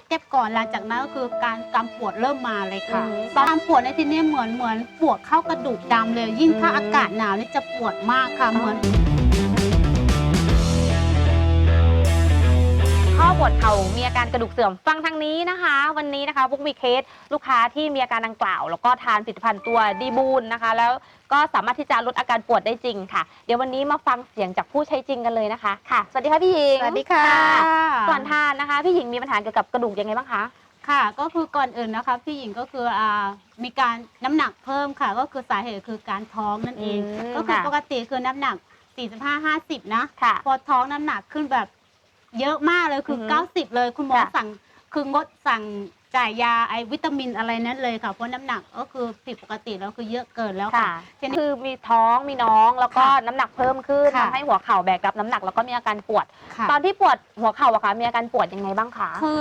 บเก็บก่อนหลังจากนั้นก็คือการกำปวดเริ่มมาเลยค่ะอืมตอนกำปวดในที่นี้เหมือนเหมือนปวดเข้ากระดูกดำเลย ยิ่งถ้าอืมอากาศหนาวนี่จะปวดมากค่ะเหมือน มีอาการกระดูกเสื่อมฟังทางนี้นะคะ วันนี้นะคะพวกมีเคสลูกค้าที่มีอาการดังกล่าว แล้วก็ทานผลิตภัณฑ์ตัวดีบูลนะคะ แล้วก็สามารถที่จะลดอาการปวดได้จริงค่ะ เดี๋ยววันนี้มาฟังเสียงจากผู้ใช้จริงกันเลยนะคะค่ะสวัสดีค่ะพี่หญิงสวัสดีค่ะ ก่อนทานนะคะ พี่หญิงมีปัญหาเกี่ยวกับกระดูกยังไงบ้างคะค่ะก็คือก่อนอื่นนะคะพี่หญิงก็คืออ่ามีการน้ำหนักเพิ่มค่ะ ก็คือสาเหตุคือการท้องนั่นเองอืมก็คือค่ะปกติคือน้ำหนัก 45-50 นะ ค่ะ พอท้องน้ำหนักขึ้นแบบ เยอะมากเลยคือออฮึ90 เลยคุณหมอค่ะ สั่งคืองดสั่ง จ่ายยาไอวิตามินอะไรนั้นเลยค่ะเพราะน้ำหนักก็คือผิดปกติแล้วคือเยอะเกินแล้วค่ะ ค่ะทีนี้ คือมีท้องมีน้องแล้วก็ค่ะน้ำหนักเพิ่มขึ้นค่ะ ทำให้หัวเข่าแบกรับน้ำหนักแล้วก็มีอาการปวด ค่ะ ตอนที่ปวดหัวเข่าอะคะมีอาการปวดยังไงบ้างคะ คือ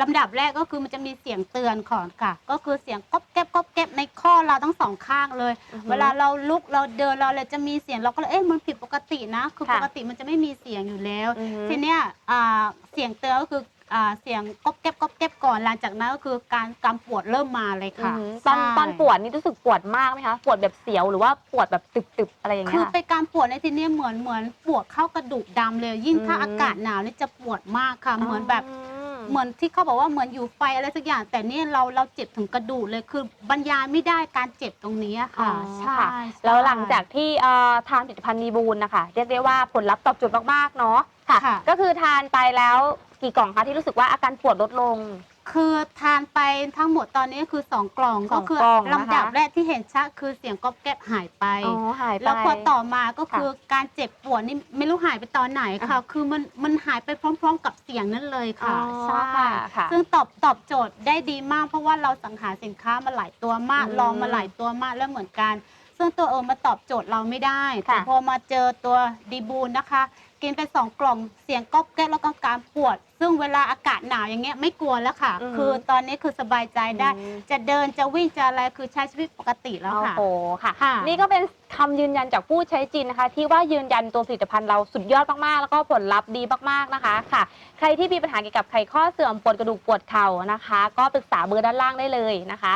ลำดับแรกก็คือมันจะมีเสียงเตือนก่อนค่ะ ก็คือเสียงก๊อบแก๊บก๊อบแก๊บในข้อเราทั้งสองข้างเลย อือฮึเวลาเราลุกเราเดินเราเลยจะมีเสียงเราก็เลยเอ๊ะมันผิดปกตินะ คือค่ะปกติมันจะไม่มีเสียงอยู่แล้ว อือฮึ ทีเนี้ยอ่าเสียงเตือนก็คือ อ่าเสียงก๊อบแก๊บก๊อบแก๊บก่อนหลังจากนั้นก็คือการกำปวดเริ่มมาเลยอืค่ะมตอนใช่ตอนปวดนี่รู้สึกปวดมากไหมคะ ปวดแบบเสียวหรือว่าปวดแบบตึบๆอะไรอย่างคืเงี้อย เป็นการปวดในที่นี้เหมือนเหมือนปวดเข้ากระดูกดำเลย ยิ่งถ้าอืม อากาศหนาวนี่จะปวดมากค่ะ เหมือนแบบมเหมือนที่เขาบอกว่าเหมือนอยู่ไฟอะไรสักอย่าง แต่เนี่ยเราเราเจ็บถึงกระดูกเลยคือบรรยายไม่ได้การเจ็บตรงนี้อ๋ค่ะอใช่ค่ะ ใช่ แล้วหลังจากที่เอ่อทานผลิตภัณฑ์ดีบูลนะคะ เรียกได้ว่าผลลัพธ์ตอบโจทย์มากๆเนาะ ค่ะ ค่ะ ก็คือทานไปแล้วกี่กล่องคะที่รู้สึกว่าอาการปวดลดลง คือทานไปทั้งหมดตอนนี้คือสองกล่องสก็องคืกล่องนะคะ ลำดับแรกที่เห็นชัดคือเสียงก๊อบแก๊บหายไป อ๋อหายไป แล้วพอต่อมาก็คือการเจ็บปวดนี่ไม่รู้หายไปตอนไหนค่ะอะคือมันมันหายไปพร้อม ๆ กับเสียงนั้นเลยค่ะอ๋อใช่ค่ะค่ะซึ่งตอบตอบโจทย์ได้ดีมาก เพราะว่าเราสังหาสินค้ามาหลายตัวมาก อืม ลองมาหลายตัวมากแล้วเหมือนกัน ซึ่งตัวเออมาตอบโจทย์เราไม่ได้แต่ค่ะ พอมาเจอตัวดีบูนนะคะ กินไปสองกล่องเสียงก๊อบแก๊บแล้วก็การปวด ซึ่งเวลาอากาศหนาวอย่างเงี้ยไม่กลัวแล้วค่ะ อืม คือตอนนี้คือสบายใจได้อืมจะเดินจะวิ่งจะอะไรคือใช้ชีวิตปกติแล้วโอ้ค่ะ โหค่ะ ค่ะ นี่ก็เป็นคำยืนยันจากผู้ใช้จริงนะคะ ที่ว่ายืนยันตัวผลิตภัณฑ์เราสุดยอดมาก ๆ แล้วก็ผลลัพธ์ดีมาก ๆ นะคะค่ะ ใครที่มีปัญหาเกี่ยวกับไขข้อเสื่อมปวดกระดูกปวดเข่านะคะ ก็ปรึกษาเบอร์ด้านล่างได้เลยนะคะ